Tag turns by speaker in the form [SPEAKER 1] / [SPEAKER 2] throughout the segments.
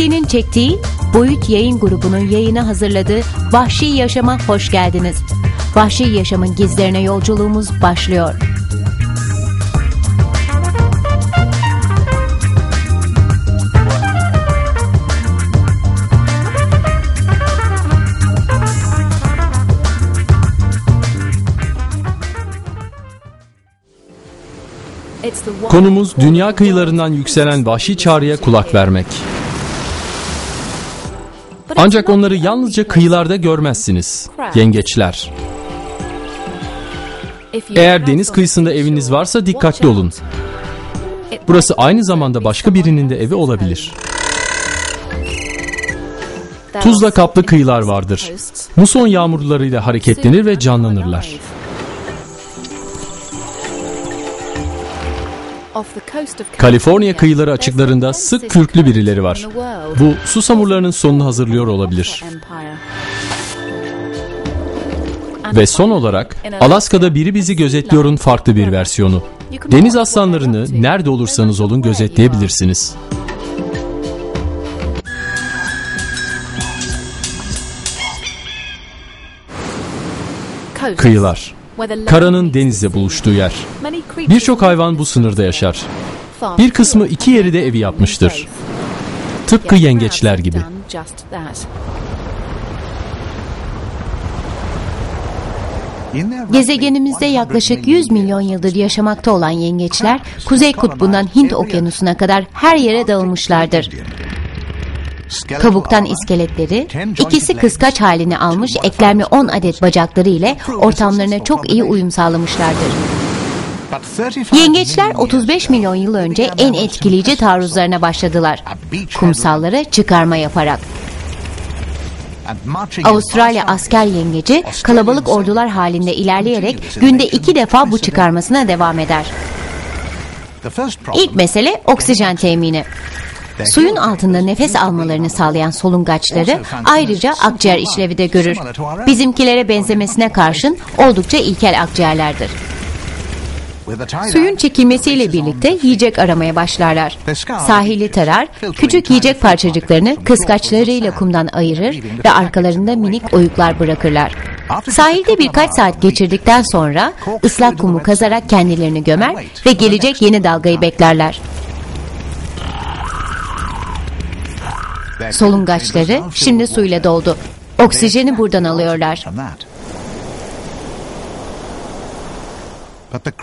[SPEAKER 1] BBC'nin çektiği Boyut Yayın Grubu'nun yayını hazırladığı Vahşi Yaşam'a hoş geldiniz. Vahşi Yaşam'ın gizlerine yolculuğumuz başlıyor.
[SPEAKER 2] Konumuz dünya kıyılarından yükselen vahşi çağrıya kulak vermek. Ancak onları yalnızca kıyılarda görmezsiniz. Yengeçler. Eğer deniz kıyısında eviniz varsa dikkatli olun. Burası aynı zamanda başka birinin de evi olabilir. Tuzla kaplı kıyılar vardır. Muson yağmurlarıyla hareketlenir ve canlanırlar. Kaliforniya kıyıları açıklarında sık kürklü birileri var. Bu susamurlarının sonunu hazırlıyor olabilir. Ve son olarak Alaska'da biri bizi gözetliyorun farklı bir versiyonu. Deniz aslanlarını nerede olursanız olun gözetleyebilirsiniz. Kıyılar. Karanın denizle buluştuğu yer. Birçok hayvan bu sınırda yaşar. Bir kısmı iki yeri de evi yapmıştır. Tıpkı yengeçler gibi.
[SPEAKER 1] Gezegenimizde yaklaşık 100 milyon yıldır yaşamakta olan yengeçler Kuzey Kutbu'ndan Hint Okyanusu'na kadar her yere dağılmışlardır. Kabuktan iskeletleri, ikisi kıskaç halini almış eklemli 10 adet bacakları ile ortamlarına çok iyi uyum sağlamışlardır. Yengeçler 35 milyon yıl önce en etkileyici taarruzlarına başladılar. Kumsallara çıkarma yaparak. Avustralya asker yengeci kalabalık ordular halinde ilerleyerek günde iki defa bu çıkarmasına devam eder. İlk mesele oksijen temini. Suyun altında nefes almalarını sağlayan solungaçları ayrıca akciğer işlevi de görür. Bizimkilere benzemesine karşın oldukça ilkel akciğerlerdir. Suyun çekilmesiyle birlikte yiyecek aramaya başlarlar. Sahili tarar, küçük yiyecek parçacıklarını kıskaçlarıyla kumdan ayırır ve arkalarında minik oyuklar bırakırlar. Sahilde birkaç saat geçirdikten sonra ıslak kumu kazarak kendilerini gömer ve gelecek yeni dalgayı beklerler. Solungaçları şimdi suyla doldu. Oksijeni buradan alıyorlar.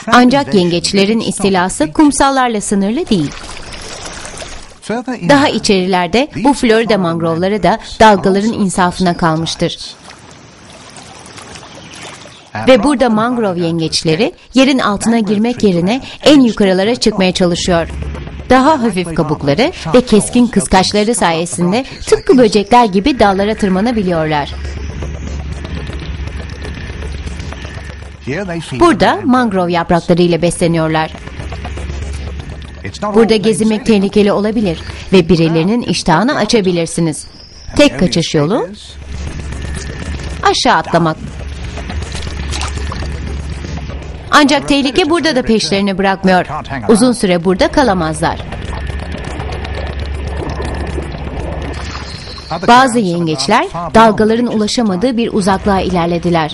[SPEAKER 1] Ancak yengeçlerin istilası kumsallarla sınırlı değil. Daha içerilerde bu Florida mangrovları da dalgaların insafına kalmıştır. Ve burada mangrove yengeçleri yerin altına girmek yerine en yukarılara çıkmaya çalışıyor. Daha hafif kabukları ve keskin kıskaçları sayesinde tıpkı böcekler gibi dallara tırmanabiliyorlar. Burada mangrove yaprakları ile besleniyorlar. Burada gezinmek tehlikeli olabilir ve birilerinin iştahını açabilirsiniz. Tek kaçış yolu aşağı atlamak. Ancak tehlike burada da peşlerini bırakmıyor. Uzun süre burada kalamazlar. Bazı yengeçler dalgaların ulaşamadığı bir uzaklığa ilerlediler.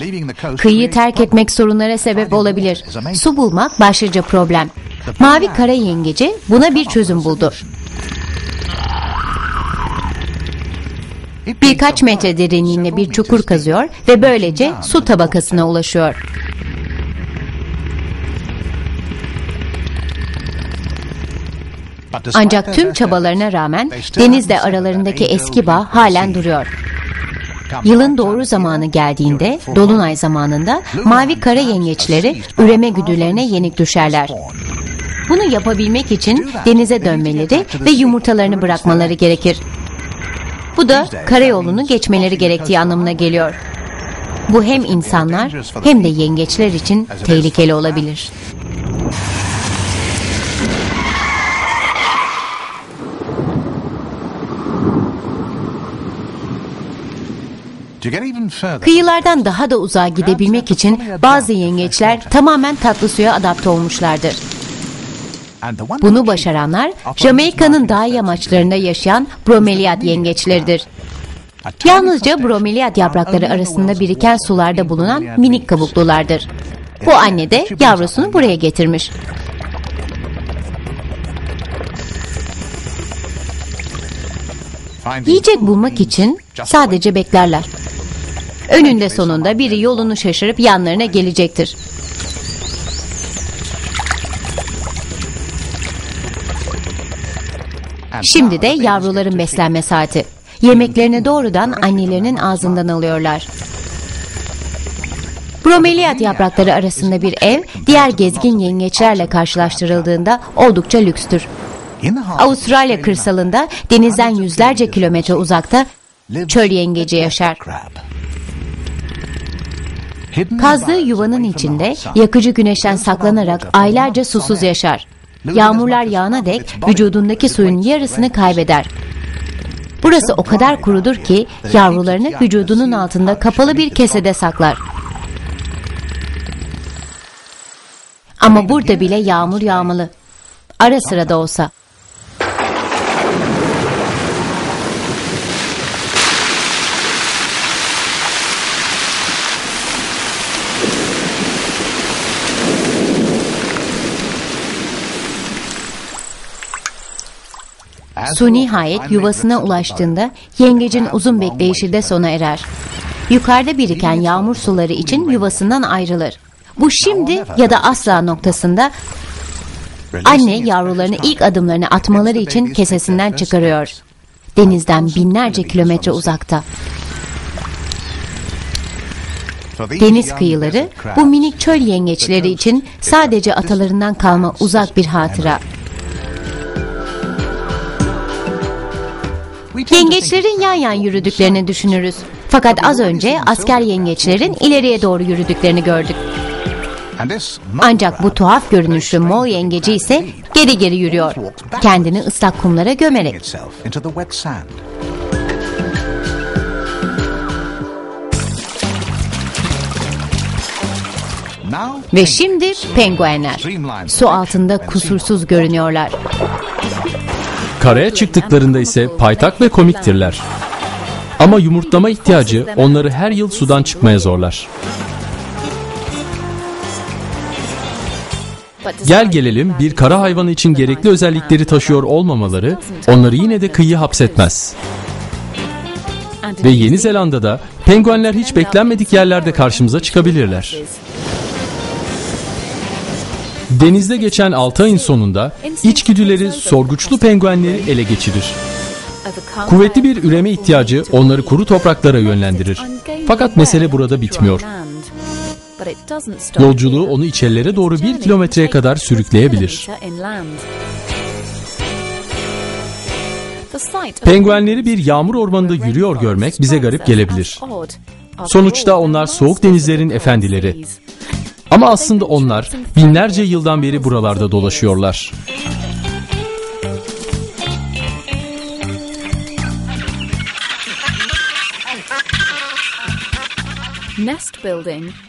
[SPEAKER 1] Kıyıyı terk etmek sorunlara sebep olabilir. Su bulmak başlıca problem. Mavi kara yengeci buna bir çözüm buldu. Birkaç metre derinliğinde bir çukur kazıyor ve böylece su tabakasına ulaşıyor. Ancak tüm çabalarına rağmen denizle aralarındaki eski bağ halen duruyor. Yılın doğru zamanı geldiğinde, dolunay zamanında mavi kara yengeçleri üreme güdülerine yenik düşerler. Bunu yapabilmek için denize dönmeleri ve yumurtalarını bırakmaları gerekir. Bu da karayolunu geçmeleri gerektiği anlamına geliyor. Bu hem insanlar hem de yengeçler için tehlikeli olabilir. Kıyılardan daha da uzağa gidebilmek için bazı yengeçler tamamen tatlı suya adapte olmuşlardır. Bunu başaranlar Jamaika'nın dağ yamaçlarında yaşayan bromeliad yengeçleridir. Yalnızca bromeliad yaprakları arasında biriken sularda bulunan minik kabuklulardır. Bu anne de yavrusunu buraya getirmiş. Yiyecek bulmak için sadece beklerler. Önünde sonunda biri yolunu şaşırıp yanlarına gelecektir. Şimdi de yavruların beslenme saati. Yemeklerini doğrudan annelerinin ağzından alıyorlar. Bromeliad yaprakları arasında bir ev diğer gezgin yengeçlerle karşılaştırıldığında oldukça lükstür. Avustralya kırsalında denizden yüzlerce kilometre uzakta çöl yengeci yaşar. Kazdığı yuvanın içinde yakıcı güneşten saklanarak aylarca susuz yaşar. Yağmurlar yağana dek vücudundaki suyun yarısını kaybeder. Burası o kadar kurudur ki yavrularını vücudunun altında kapalı bir kesede saklar. Ama burada bile yağmur yağmalı. Ara sıra da olsa. Su nihayet yuvasına ulaştığında yengecin uzun bekleyişi de sona erer. Yukarıda biriken yağmur suları için yuvasından ayrılır. Bu şimdi ya da asla noktasında anne yavrularını ilk adımlarını atmaları için kesesinden çıkarıyor. Denizden binlerce kilometre uzakta. Deniz kıyıları bu minik çöl yengeçleri için sadece atalarından kalma uzak bir hatıra. Yengeçlerin yan yan yürüdüklerini düşünürüz. Fakat az önce asker yengeçlerin ileriye doğru yürüdüklerini gördük. Ancak bu tuhaf görünüşlü mol yengeci ise geri geri yürüyor. Kendini ıslak kumlara gömerek. Ve şimdi penguenler. Su altında kusursuz görünüyorlar.
[SPEAKER 2] Karaya çıktıklarında ise paytak ve komiktirler. Ama yumurtlama ihtiyacı onları her yıl sudan çıkmaya zorlar. Gel gelelim bir kara hayvanı için gerekli özellikleri taşıyor olmamaları onları yine de kıyıya hapsetmez. Ve Yeni Zelanda'da penguenler hiç beklenmedik yerlerde karşımıza çıkabilirler. Denizde geçen 6 ayın sonunda içgüdüleri sorguçlu penguenleri ele geçirir. Kuvvetli bir üreme ihtiyacı onları kuru topraklara yönlendirir. Fakat mesele burada bitmiyor. Yolculuğu onu içerilere doğru bir kilometreye kadar sürükleyebilir. Penguenleri bir yağmur ormanında yürüyor görmek bize garip gelebilir. Sonuçta onlar soğuk denizlerin efendileri. Ama aslında onlar binlerce yıldan beri buralarda dolaşıyorlar.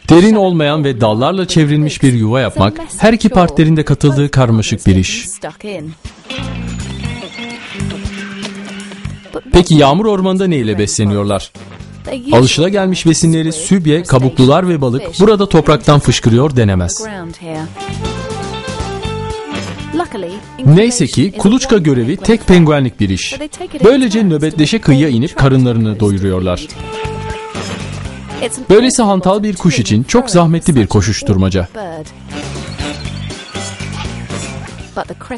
[SPEAKER 2] Derin olmayan ve dallarla çevrilmiş bir yuva yapmak her iki partnerin de katıldığı karmaşık bir iş. Peki yağmur ormanında ne ile besleniyorlar? Alışılagelmiş besinleri sübye, kabuklular ve balık burada topraktan fışkırıyor denemez. Neyse ki kuluçka görevi tek penguenlik bir iş. Böylece nöbetleşe kıyıya inip karınlarını doyuruyorlar. Böylesi hantal bir kuş için çok zahmetli bir koşuşturmaca.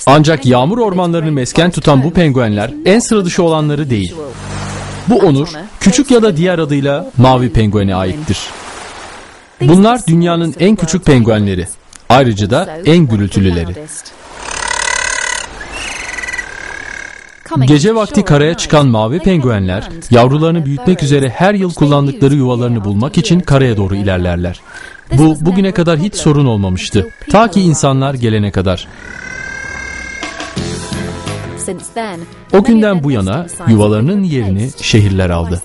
[SPEAKER 2] Ancak yağmur ormanlarını mesken tutan bu penguenler en sıra dışı olanları değil. Bu onur küçük ya da diğer adıyla mavi penguene aittir. Bunlar dünyanın en küçük penguenleri. Ayrıca da en gürültülüleri. Gece vakti karaya çıkan mavi penguenler yavrularını büyütmek üzere her yıl kullandıkları yuvalarını bulmak için karaya doğru ilerlerler. Bu bugüne kadar hiç sorun olmamıştı. Ta ki insanlar gelene kadar. O günden bu yana yuvalarının yerini şehirler aldı.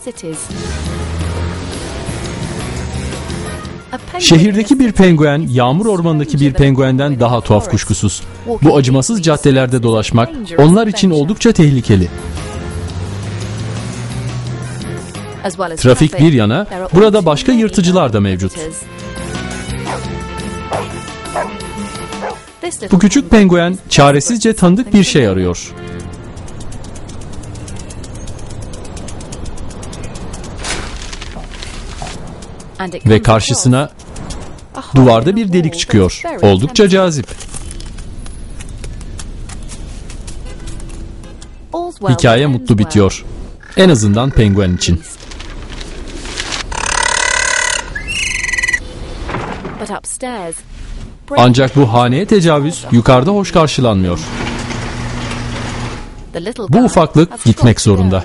[SPEAKER 2] Şehirdeki bir penguen yağmur ormanındaki bir penguenden daha tuhaf kuşkusuz. Bu acımasız caddelerde dolaşmak onlar için oldukça tehlikeli. Trafik bir yana burada başka yırtıcılar da mevcut. Bu küçük penguen çaresizce tanıdık bir şey arıyor. Ve karşısına duvarda bir delik çıkıyor. Oldukça cazip. Hikaye mutlu bitiyor. En azından penguen için. Ancak bu haneye tecavüz yukarıda hoş karşılanmıyor. Bu ufaklık gitmek zorunda.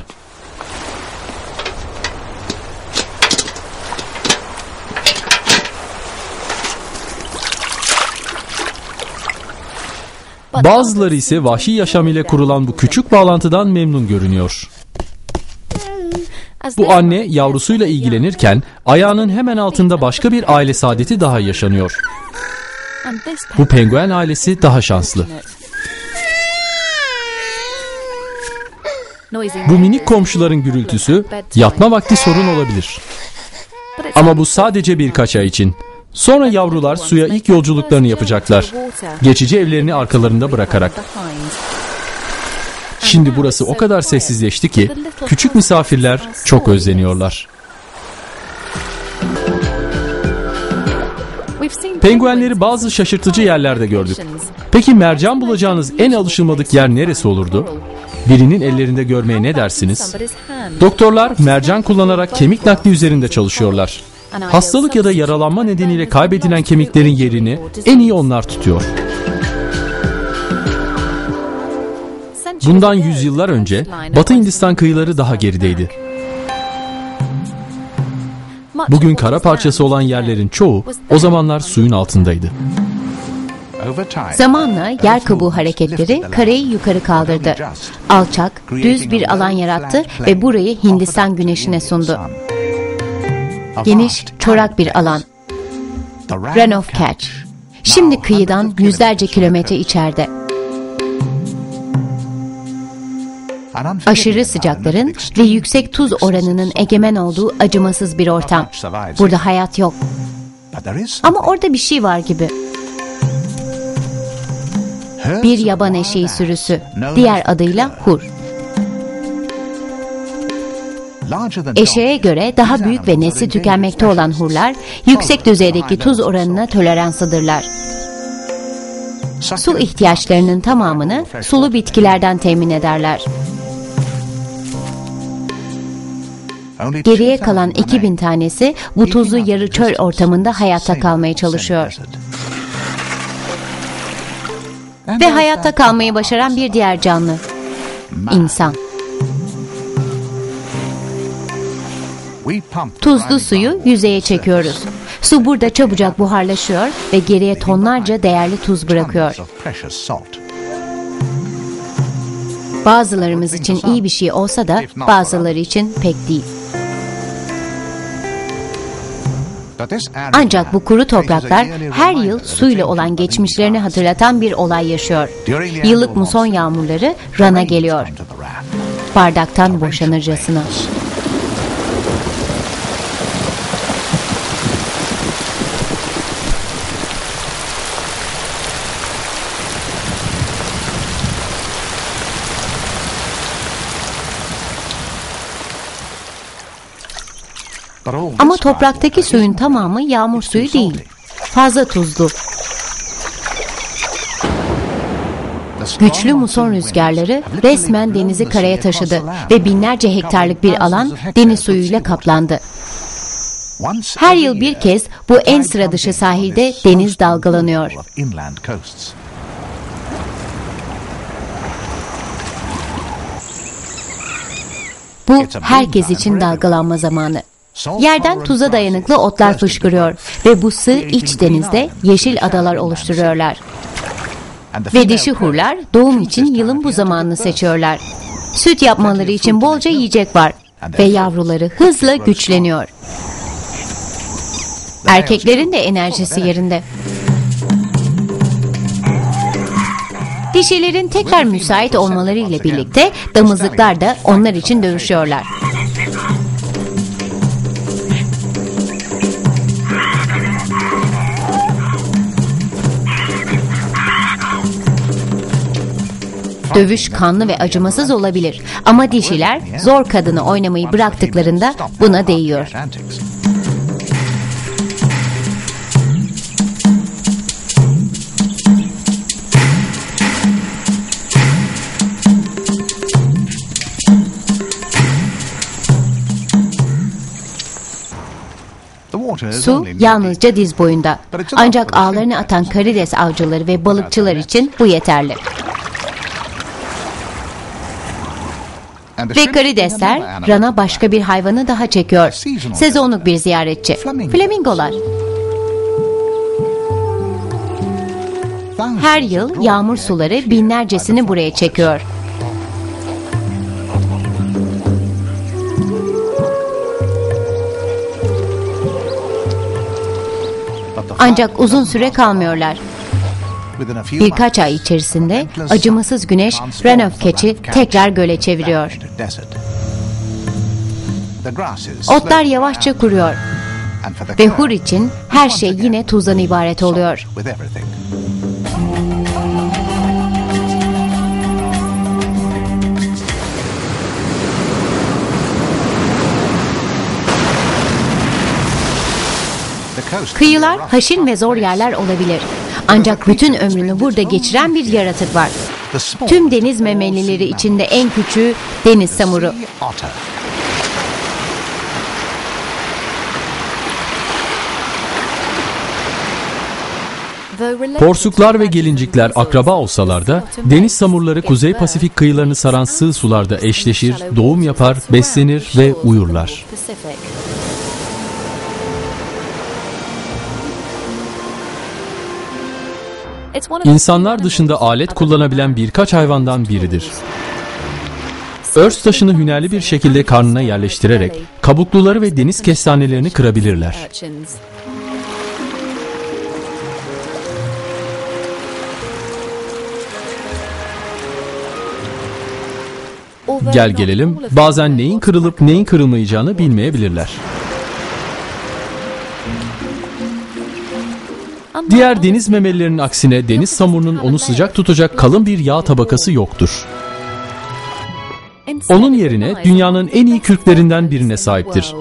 [SPEAKER 2] Bazıları ise vahşi yaşam ile kurulan bu küçük bağlantıdan memnun görünüyor. Bu anne yavrusuyla ilgilenirken ayağının hemen altında başka bir aile saadeti daha yaşanıyor. Bu penguen ailesi daha şanslı. Bu minik komşuların gürültüsü yatma vakti sorun olabilir. Ama bu sadece birkaç ay için. Sonra yavrular suya ilk yolculuklarını yapacaklar. Geçici evlerini arkalarında bırakarak. Şimdi burası o kadar sessizleşti ki küçük misafirler çok özleniyorlar. Penguenleri bazı şaşırtıcı yerlerde gördük. Peki mercan bulacağınız en alışılmadık yer neresi olurdu? Birinin ellerinde görmeye ne dersiniz? Doktorlar mercan kullanarak kemik nakli üzerinde çalışıyorlar. Hastalık ya da yaralanma nedeniyle kaybedilen kemiklerin yerini en iyi onlar tutuyor. Bundan yüzyıllar önce Batı Hindistan kıyıları daha gerideydi. Bugün kara parçası olan yerlerin çoğu o zamanlar suyun altındaydı.
[SPEAKER 1] Zamanla yer kabuğu hareketleri kareyi yukarı kaldırdı. Alçak, düz bir alan yarattı ve burayı Hindistan güneşine sundu. Geniş, çorak bir alan. Run of Catch. Şimdi kıyıdan yüzlerce kilometre içeride. Aşırı sıcakların ve yüksek tuz oranının egemen olduğu acımasız bir ortam. Burada hayat yok. Ama orada bir şey var gibi. Bir yaban eşeği sürüsü, diğer adıyla hur. Eşeğe göre daha büyük ve nesli tükenmekte olan hurlar, yüksek düzeydeki tuz oranına toleranslıdırlar. Su ihtiyaçlarının tamamını sulu bitkilerden temin ederler. Geriye kalan 2000 tanesi bu tuzlu yarı çöl ortamında hayatta kalmaya çalışıyor. Ve hayatta kalmayı başaran bir diğer canlı. İnsan. Tuzlu suyu yüzeye çekiyoruz. Su burada çabucak buharlaşıyor ve geriye tonlarca değerli tuz bırakıyor. Bazılarımız için iyi bir şey olsa da bazıları için pek değil. Ancak bu kuru topraklar her yıl suyla olan geçmişlerini hatırlatan bir olay yaşıyor. Yıllık muson yağmurları rana geliyor. Bardaktan boşanırcasına. Ama topraktaki suyun tamamı yağmur suyu değil. Fazla tuzlu. Güçlü muson rüzgarları resmen denizi karaya taşıdı ve binlerce hektarlık bir alan deniz suyuyla kaplandı. Her yıl bir kez bu en sıra dışı sahilde deniz dalgalanıyor. Bu herkes için dalgalanma zamanı. Yerden tuza dayanıklı otlar fışkırıyor ve bu sığ iç denizde yeşil adalar oluşturuyorlar. Ve dişi hurlar doğum için yılın bu zamanını seçiyorlar. Süt yapmaları için bolca yiyecek var ve yavruları hızla güçleniyor. Erkeklerin de enerjisi yerinde. Dişilerin tekrar müsait olmaları ile birlikte damızlıklar da onlar için dövüşüyorlar. Dövüş kanlı ve acımasız olabilir ama dişiler zor kadını oynamayı bıraktıklarında buna değiyor. Su yalnızca diz boyunda. Ancak ağlarını atan karides avcıları ve balıkçılar için bu yeterli. Ve karidesler rana başka bir hayvanı daha çekiyor. Sezonluk bir ziyaretçi. Flamingolar. Her yıl yağmur suları binlercesini buraya çekiyor. Ancak uzun süre kalmıyorlar. Birkaç ay içerisinde acımasız güneş of Catch'i tekrar göle çeviriyor. Otlar yavaşça kuruyor ve Hur için her şey yine tuzdan ibaret oluyor. Kıyılar haşin ve zor yerler olabilir. Ancak bütün ömrünü burada geçiren bir yaratık var. Tüm deniz memelileri içinde en küçüğü deniz samuru.
[SPEAKER 2] Porsuklar ve gelincikler akraba olsalar da deniz samurları Kuzey Pasifik kıyılarını saran sığ sularda eşleşir, doğum yapar, beslenir ve uyurlar. İnsanlar dışında alet kullanabilen birkaç hayvandan biridir. Örs taşını hünerli bir şekilde karnına yerleştirerek kabukluları ve deniz kestanelerini kırabilirler. Gel gelelim bazen neyin kırılıp neyin kırılmayacağını bilmeyebilirler. Diğer deniz memelilerinin aksine deniz samurunun onu sıcak tutacak kalın bir yağ tabakası yoktur. Onun yerine dünyanın en iyi kürklerinden birine sahiptir.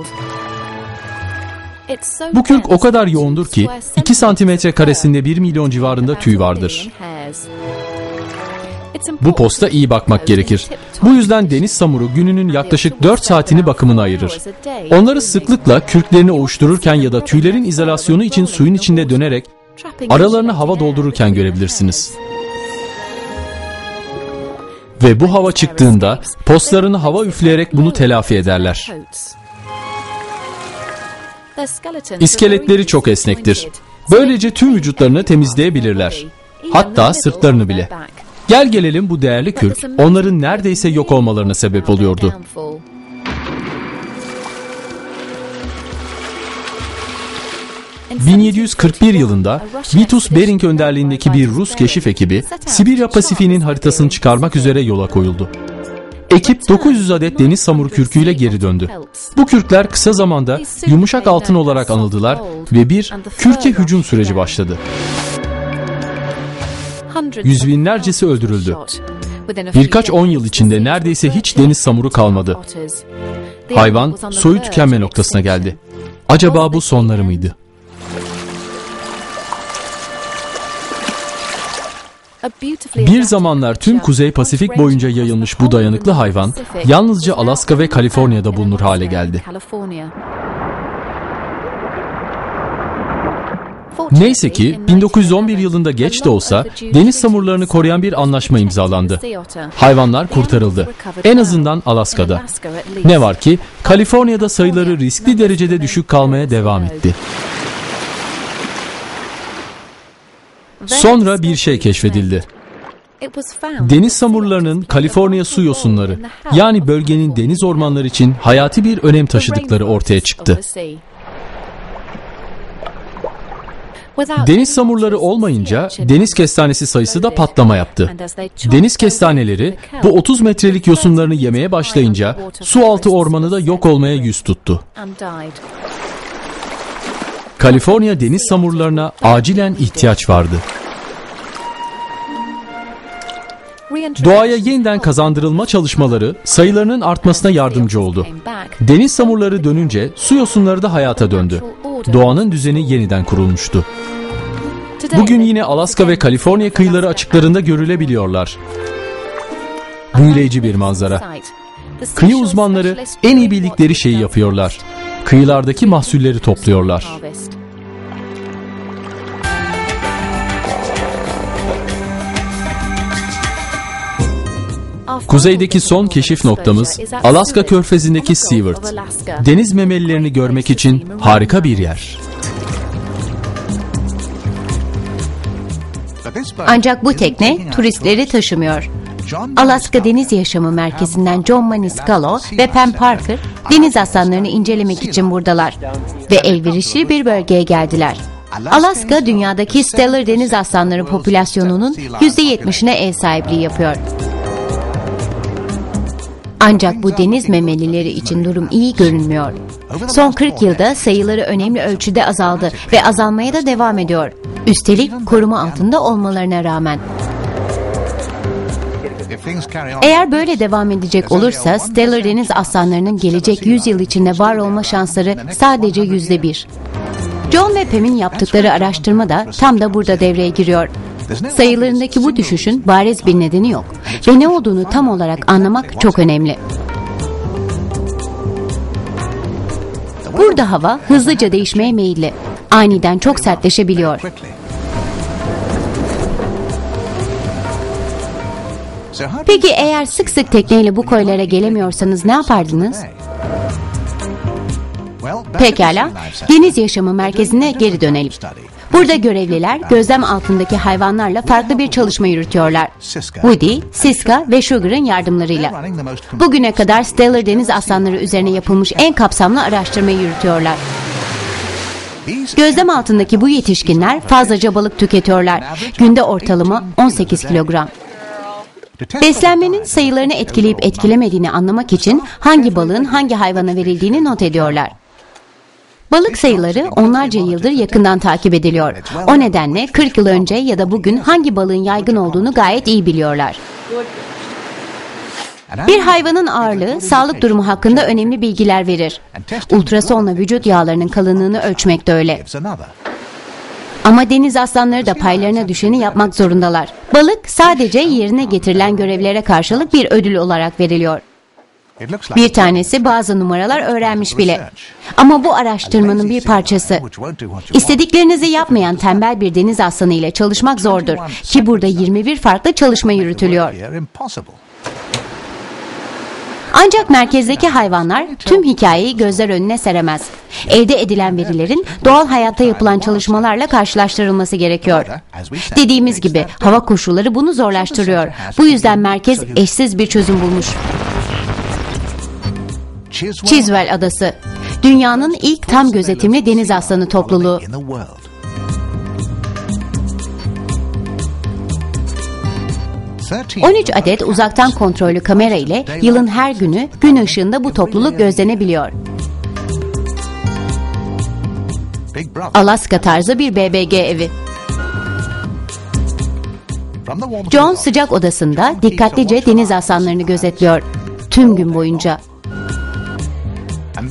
[SPEAKER 2] Bu kürk o kadar yoğundur ki 2 santimetre karesinde 1 milyon civarında tüy vardır. Bu posta iyi bakmak gerekir. Bu yüzden deniz samuru gününün yaklaşık 4 saatini bakımına ayırır. Onları sıklıkla kürklerini oluştururken ya da tüylerin izolasyonu için suyun içinde dönerek aralarını hava doldururken görebilirsiniz. Ve bu hava çıktığında postlarını hava üfleyerek bunu telafi ederler. İskeletleri çok esnektir. Böylece tüm vücutlarını temizleyebilirler. Hatta sırtlarını bile. Gel gelelim bu değerli kürk onların neredeyse yok olmalarına sebep oluyordu. 1741 yılında Vitus Bering önderliğindeki bir Rus keşif ekibi Sibirya Pasifiğinin haritasını çıkarmak üzere yola koyuldu. Ekip 900 adet deniz samur kürküyle geri döndü. Bu kürkler kısa zamanda yumuşak altın olarak anıldılar ve bir kürke hücum süreci başladı. Yüz binlercesi öldürüldü. Birkaç on yıl içinde neredeyse hiç deniz samuru kalmadı. Hayvan soyu tükenme noktasına geldi. Acaba bu sonları mıydı? Bir zamanlar tüm Kuzey Pasifik boyunca yayılmış bu dayanıklı hayvan yalnızca Alaska ve Kaliforniya'da bulunur hale geldi. Neyse ki 1911 yılında geç de olsa deniz samurlarını koruyan bir anlaşma imzalandı. Hayvanlar kurtarıldı. En azından Alaska'da. Ne var ki Kaliforniya'da sayıları riskli derecede düşük kalmaya devam etti. Sonra bir şey keşfedildi. Deniz samurlarının Kaliforniya su yosunları yani bölgenin deniz ormanları için hayati bir önem taşıdıkları ortaya çıktı. Deniz samurları olmayınca deniz kestanesi sayısı da patlama yaptı. Deniz kestaneleri bu 30 metrelik yosunlarını yemeye başlayınca su altı ormanı da yok olmaya yüz tuttu. Kaliforniya deniz samurlarına acilen ihtiyaç vardı. Doğaya yeniden kazandırılma çalışmaları sayılarının artmasına yardımcı oldu. Deniz samurları dönünce su yosunları da hayata döndü. Doğanın düzeni yeniden kurulmuştu. Bugün yine Alaska ve Kaliforniya kıyıları açıklarında görülebiliyorlar. Büyüleyici bir manzara. Kıyı uzmanları en iyi bildikleri şeyi yapıyorlar. Kıyılardaki mahsulleri topluyorlar. Kuzeydeki son keşif noktamız Alaska körfezindeki Seward. Deniz memelilerini görmek için harika bir yer.
[SPEAKER 1] Ancak bu tekne turistleri taşımıyor. Alaska Deniz Yaşamı Merkezi'nden John Maniscalco ve Pam Parker deniz aslanlarını incelemek için buradalar ve elverişli bir bölgeye geldiler. Alaska dünyadaki stellar deniz aslanları popülasyonunun %70'ine ev sahipliği yapıyor. Ancak bu deniz memelileri için durum iyi görünmüyor. Son 40 yılda sayıları önemli ölçüde azaldı ve azalmaya da devam ediyor. Üstelik koruma altında olmalarına rağmen. Eğer böyle devam edecek olursa Stellar deniz aslanlarının gelecek 100 yıl içinde var olma şansları sadece yüzde bir. John ve Pam'in yaptıkları araştırma da tam da burada devreye giriyor. Sayılarındaki bu düşüşün bariz bir nedeni yok ve ne olduğunu tam olarak anlamak çok önemli. Burada hava hızlıca değişmeye meyilli. Aniden çok sertleşebiliyor. Peki eğer sık sık tekneyle bu koylara gelemiyorsanız ne yapardınız? Pekala, Deniz Yaşamı Merkezi'ne geri dönelim. Burada görevliler gözlem altındaki hayvanlarla farklı bir çalışma yürütüyorlar. Woody, Siska ve Sugar'ın yardımlarıyla. Bugüne kadar Stellar deniz aslanları üzerine yapılmış en kapsamlı araştırmayı yürütüyorlar. Gözlem altındaki bu yetişkinler fazlaca balık tüketiyorlar. Günde ortalama 18 kilogram. Beslenmenin sayılarını etkileyip etkilemediğini anlamak için hangi balığın hangi hayvana verildiğini not ediyorlar. Balık sayıları onlarca yıldır yakından takip ediliyor. O nedenle 40 yıl önce ya da bugün hangi balığın yaygın olduğunu gayet iyi biliyorlar. Bir hayvanın ağırlığı sağlık durumu hakkında önemli bilgiler verir. Ultrasonla vücut yağlarının kalınlığını ölçmek de öyle. Ama deniz aslanları da paylarına düşeni yapmak zorundalar. Balık sadece yerine getirilen görevlere karşılık bir ödül olarak veriliyor. Bir tanesi bazı numaralar öğrenmiş bile. Ama bu araştırmanın bir parçası. İstediklerinizi yapmayan tembel bir deniz aslanı ile çalışmak zordur. Ki burada 21 farklı çalışma yürütülüyor. Ancak merkezdeki hayvanlar tüm hikayeyi gözler önüne seremez. Elde edilen verilerin doğal hayatta yapılan çalışmalarla karşılaştırılması gerekiyor. Dediğimiz gibi hava koşulları bunu zorlaştırıyor. Bu yüzden merkez eşsiz bir çözüm bulmuş. Chiswell Adası, dünyanın ilk tam gözetimli deniz aslanı topluluğu. 13 adet uzaktan kontrollü kamera ile yılın her günü gün ışığında bu topluluk gözlenebiliyor. Alaska tarzı bir BBG evi. John sıcak odasında dikkatlice deniz aslanlarını gözetliyor tüm gün boyunca.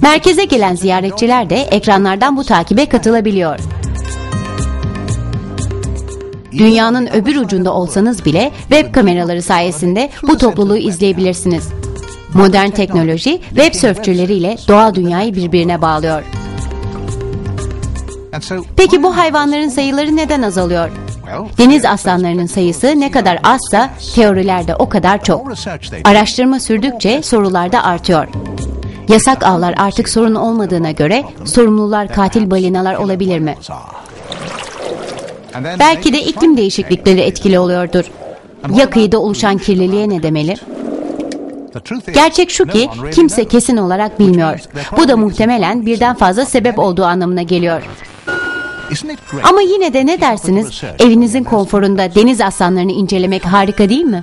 [SPEAKER 1] Merkeze gelen ziyaretçiler de ekranlardan bu takibe katılabiliyor. Dünyanın öbür ucunda olsanız bile web kameraları sayesinde bu topluluğu izleyebilirsiniz. Modern teknoloji web sörfçüleriyle doğal dünyayı birbirine bağlıyor. Peki bu hayvanların sayıları neden azalıyor? Deniz aslanlarının sayısı ne kadar azsa teorilerde o kadar çok. Araştırma sürdükçe sorular da artıyor. Yasak avlar artık sorun olmadığına göre sorumlular katil balinalar olabilir mi? Belki de iklim değişiklikleri etkili oluyordur. Ya kıyıda oluşan kirliliğe ne demeli? Gerçek şu ki kimse kesin olarak bilmiyor. Bu da muhtemelen birden fazla sebep olduğu anlamına geliyor. Ama yine de ne dersiniz? Evinizin konforunda deniz aslanlarını incelemek harika değil mi?